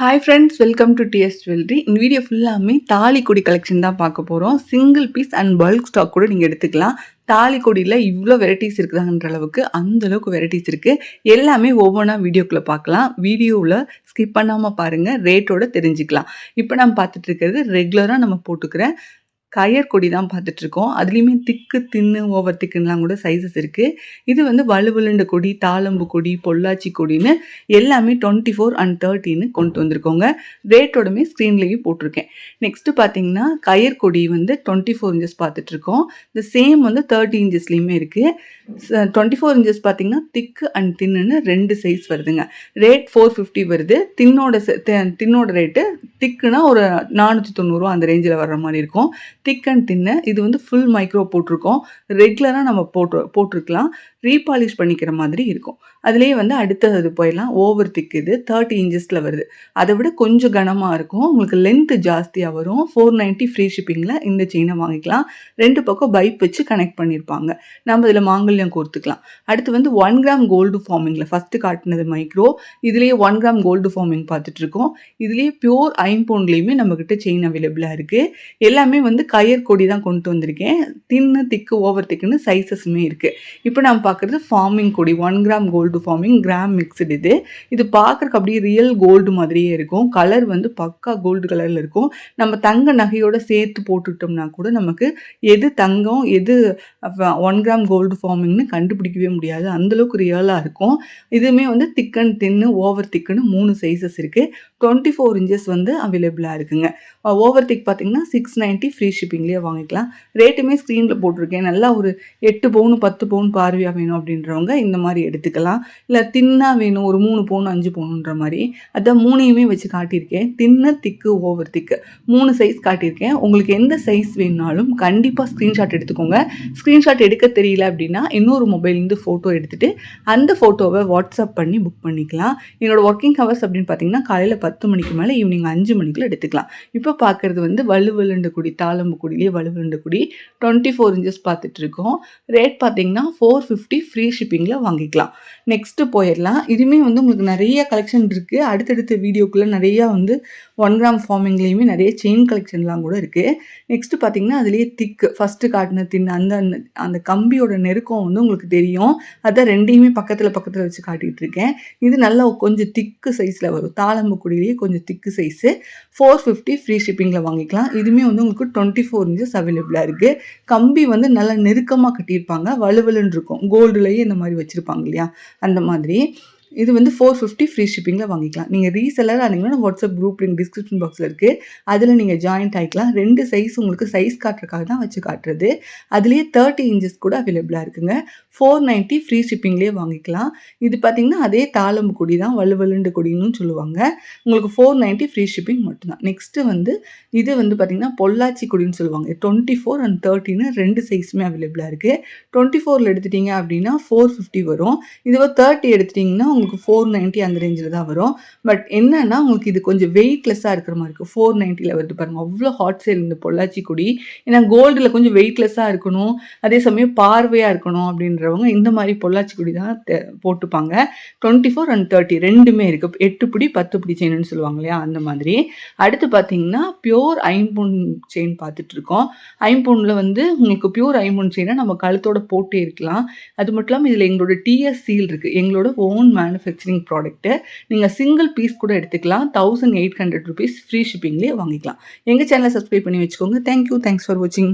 Hi friends welcome to TS jewellery இந்த video ஃபுல்லாமே தாலி கொடி கலெக்ஷன் தான் பார்க்க போகிறோம் single piece and bulk stock கூட நீங்கள் எடுத்துக்கலாம். தாலிக்கொடியில் இவ்வளோ வெரைட்டிஸ் இருக்குதான்ற அளவுக்கு அந்த அளவுக்கு வெரைட்டிஸ் இருக்குது எல்லாமே ஒவ்வொன்றா வீடியோக்குள்ளே பார்க்கலாம். வீடியோவில் ஸ்கிப் பண்ணாமல் பாருங்கள் ரேட்டோட தெரிஞ்சுக்கலாம். இப்போ நம்ம பார்த்துட்டு இருக்கிறது ரெகுலராக நம்ம போட்டுக்கிற கயற்கொடி தான் பார்த்துட்ருக்கோம். அதுலேயுமே திக்கு தின்னு ஓவர் திக்குன்னெலாம் கூட சைஸஸ் இருக்குது இது வந்து வலுவலுண்ட கொடி தாளம்பு கொடி பொள்ளாச்சி கொடின்னு எல்லாமே டுவெண்ட்டி ஃபோர் அண்ட் தேர்ட்டின்னு கொண்டு வந்திருக்கோங்க. ரேட்டோடமே ஸ்க்ரீன்லேயும் போட்டிருக்கேன். நெக்ஸ்ட்டு பார்த்தீங்கன்னா கயற்கொடி வந்து டுவெண்ட்டி ஃபோர் இன்ச்சஸ் பார்த்துட்ருக்கோம். இந்த சேம் வந்து தேர்ட்டி இன்ச்சஸ்லேயுமே இருக்குது டுவெண்ட்டி ஃபோர் இன்ச்சஸ் பார்த்தீங்கன்னா திக்கு அண்ட் தின்னுன்னு ரெண்டு சைஸ் வருதுங்க. ரேட் ஃபோர் ஃபிஃப்டி வருது. தின்னோட தின்னோட ரேட்டு திக்குனா ஒரு நானூற்றி தொண்ணூறுவா அந்த ரேஞ்சில் வர்ற மாதிரி இருக்கும். திக் அண்ட் தின்னு இது வந்து ஃபுல் மைக்ரோ போட்டிருக்கோம். ரெகுலராக நம்ம போட்டு போட்டிருக்கலாம். ரீபாலிஷ் பண்ணிக்கிற மாதிரி இருக்கும். அதுலேயே வந்து அடுத்தது போயிடலாம். ஓவர் திக் இது தேர்ட்டி இன்ச்சஸில் வருது. அதை விட கொஞ்சம் கனமாக இருக்கும். உங்களுக்கு லென்த்து ஜாஸ்தியாக வரும். ஃபோர் நைன்ட்டி ஃப்ரீ ஷிப்பிங்கில் இந்த செயினை வாங்கிக்கலாம். ரெண்டு பக்கம் பைப் வச்சு கனெக்ட் பண்ணியிருப்பாங்க நம்ம இதில் மாங்கல்யம் கோர்த்துக்கலாம் அடுத்து வந்து ஒன் கிராம் கோல்டு ஃபார்மிங்கில் ஃபஸ்ட்டு காட்டினது மைக்ரோ இதுலேயே ஒன் கிராம் கோல்டு ஃபார்மிங் பார்த்துட்ருக்கோம் இதுலேயே பியோர் ஐம்பவுண்ட்லேயுமே நம்மக்கிட்ட செயின் அவைலபிளாக இருக்குது எல்லாமே வந்து கயர் கொடி தான் கொண்டு வந்திருக்கேன். தின்னு திக்கு ஓவர் திக்குன்னு சைஸஸுமே இருக்குது இப்போ நம்ம பார்க்குறது ஃபார்மிங் கொடி one gram gold forming gram mixed இது. இது பார்க்குறக்கு அப்படியே ரியல் கோல்டு மாதிரியே இருக்கும். கலர் வந்து பக்கா கோல்டு கலரில் இருக்கும். நம்ம தங்க நகையோட சேர்த்து போட்டுட்டோம்னா கூட நமக்கு எது தங்கம் எது ஒன் கிராம் கோல்டு ஃபார்மிங்னு கண்டுபிடிக்கவே முடியாது. அந்தளவுக்கு ரியலாக இருக்கும். இதுவுமே வந்து திக்கன் தின்னு ஓவர் திக்குன்னு மூணு சைஸஸ் இருக்குது டுவெண்ட்டி ஃபோர் இன்ச்சஸ் வந்து அவைலபிளாக இருக்குங்க. ஓவர் திக் பார்த்தீங்கன்னா சிக்ஸ் நைன்ட்டி ஃப்ரீ ஷிப்பிங்லேயே வாங்கிக்கலாம். ரேட்டுமே ஸ்க்ரீனில் போட்டிருக்கேன். நல்லா ஒரு எட்டு பவுன் பத்து பவுன் பார்வையாக வேணும் அப்படின்றவங்க இந்த மாதிரி எடுத்துக்கலாம். இல்லை தின்னாக வேணும் ஒரு மூணு பவுன் அஞ்சு பவுனுன்ற மாதிரி. அதான் மூணையுமே வச்சு காட்டியிருக்கேன். தின்ன திக்கு ஓவர் திக்கு மூணு சைஸ் காட்டியிருக்கேன். உங்களுக்கு எந்த சைஸ் வேணுனாலும் கண்டிப்பாக ஸ்க்ரீன்ஷாட் எடுத்துக்கோங்க. ஸ்க்ரீன்ஷாட் எடுக்க தெரியல அப்படின்னா இன்னொரு மொபைல்லேருந்து ஃபோட்டோ எடுத்துகிட்டு அந்த ஃபோட்டோவை வாட்ஸ்அப் பண்ணி புக் பண்ணிக்கலாம். என்னோடய ஒர்க்கிங் ஹவர்ஸ் அப்படின்னு பார்த்தீங்கன்னா காலையில் பத்து பத்து மணிக்கு மேலே ஈவினிங் அஞ்சு மணிக்குள்ள எடுத்துக்கலாம். இப்போ பார்க்குறது வந்து வலுவலுண்டு குடி தாளம்பு குடிலேயே வலுவலுண்டு குடி டுவெண்ட்டி ஃபோர் இன்ச்சஸ் பார்த்துட்டு இருக்கோம். ரேட் பார்த்தீங்கன்னா ஃபோர் ஃபிஃப்டி ஃப்ரீ ஷிப்பிங்கில் வாங்கிக்கலாம். நெக்ஸ்ட்டு போயிடலாம். இதுவுமே வந்து உங்களுக்கு நிறைய கலெக்ஷன் இருக்குது அடுத்தடுத்த வீடியோக்குள்ளே நிறையா வந்து ஒன் கிராம் ஃபார்மிங்லேயுமே நிறைய செயின் கலெக்ஷன்லாம் கூட இருக்குது நெக்ஸ்ட்டு பார்த்தீங்கன்னா அதுலேயே திக்கு ஃபஸ்ட்டு காட்டின தின் அந்த அந்த கம்பியோட நெருக்கம் வந்து உங்களுக்கு தெரியும். அதான் ரெண்டையுமே பக்கத்தில் பக்கத்தில் வச்சு காட்டிகிட்டு இருக்கேன். இது நல்லா கொஞ்சம் திக்கு சைஸில் வரும். தாளம்பு குடி மாதிரியே கொஞ்சம் thick size four fifty free ஷிப்பிங்கில் வாங்கிக்கலாம். இதுவுமே வந்து உங்களுக்கு டுவெண்ட்டி ஃபோர் இன்ச்சஸ் அவைலபிளாக இருக்குது கம்பி வந்து நல்லா நெருக்கமாக கட்டியிருப்பாங்க. வலுவலுன்னு இருக்கும். கோல்டுலேயே இந்த மாதிரி வச்சுருப்பாங்க இல்லையா? அந்த மாதிரி. இது வந்து ஃபோர் ஃபிஃப்டி ஃப்ரீ ஷிப்பிங்கில் வாங்கிக்கலாம். நீங்கள் ரீசெல்லராக இருந்தீங்கன்னா வாட்ஸ்அப் குரூப் லிங்க் டிஸ்கிரிப்ஷன் பாக்ஸில் இருக்குது அதில் நீங்கள் ஜாயின்ட் ஆகிக்கலாம் ரெண்டு சைஸ் உங்களுக்கு சைஸ் காட்டுறதுக்காக தான் வச்சு காட்டுறது. அதுலேயே தேர்ட்டி இன்ச்சஸ் கூட அவைலபிளாக இருக்குங்க. ஃபோர் நைன்ட்டி ஃப்ரீ ஷிப்பிங்லேயே வாங்கிக்கலாம். இது பார்த்திங்கன்னா அதே தாளம்பு கொடி தான் வலுவலுண்டு கொடின்னு சொல்லுவாங்க. உங்களுக்கு ஃபோர் நைன்ட்டி ஃப்ரீ ஷிப்பிங் மட்டும்தான். நெக்ஸ்ட்டு வந்து இது வந்து பார்த்திங்கன்னா பொள்ளாச்சி கொடின்னு சொல்லுவாங்க. டுவெண்ட்டி ஃபோர் அண்ட் தேர்ட்டின்னு ரெண்டு சைஸுமே அவைலபிளாக இருக்குது டுவெண்ட்டி ஃபோரில் எடுத்துட்டிங்க அப்படின்னா ஃபோர் ஃபிஃப்டி வரும். இதுவே தேர்ட்டி எடுத்துட்டிங்கன்னா உங்களுக்கு ஃபோர் நைன்ட்டி அந்த ரேஞ்சில் தான் வரும். பட் என்னென்னா உங்களுக்கு இது கொஞ்சம் வெயிட்லெஸ்ஸாக இருக்கிற மாதிரி இருக்கும். ஃபோர் நைன்ட்டியில் வருது பாருங்கள் அவ்வளோ ஹாட் சேல் இந்த பொள்ளாச்சி கொடி. ஏன்னா கோல்டில் கொஞ்சம் வெயிட்லெஸ்ஸாக இருக்கணும். அதே சமயம் பார்வையாக இருக்கணும் அப்படின்றவங்க இந்த மாதிரி பொள்ளாச்சி கொடி தான் போட்டுப்பாங்க. டுவெண்ட்டி ஃபோர் அண்ட் தேர்ட்டி ரெண்டுமே இருக்குது எட்டு பிடி பத்து பிடி செயின்னு சொல்லுவாங்க இல்லையா அந்த மாதிரி. அடுத்து பார்த்தீங்கன்னா பியோர் ஐம்பொன் செயின் பார்த்துட்ருக்கோம் ஐம்பொனில் வந்து உங்களுக்கு பியூர் ஐம்பொன் செயினை நம்ம கழுத்தோட போட்டே இருக்கலாம். அது மட்டும் இல்லாமல் இதில் எங்களோட டிஎஸ் சீல் இருக்குது எங்களோட ஓன் மேன் மேனுஃபேக்சரிங் ப்ராடக்ட்டு நீங்கள் சிங்கிள் பீஸ் கூட எடுத்துக்கலாம். Thousand eight hundred rupees free ஷிப்பிங்லேயே வாங்கிக்கலாம். எங்கள் சேனலை சப்ஸ்கிரைப் பண்ணி வச்சுக்கோங்க. தேங்க்யூ தேங்க்ஸ் ஃபார் வாட்சிங்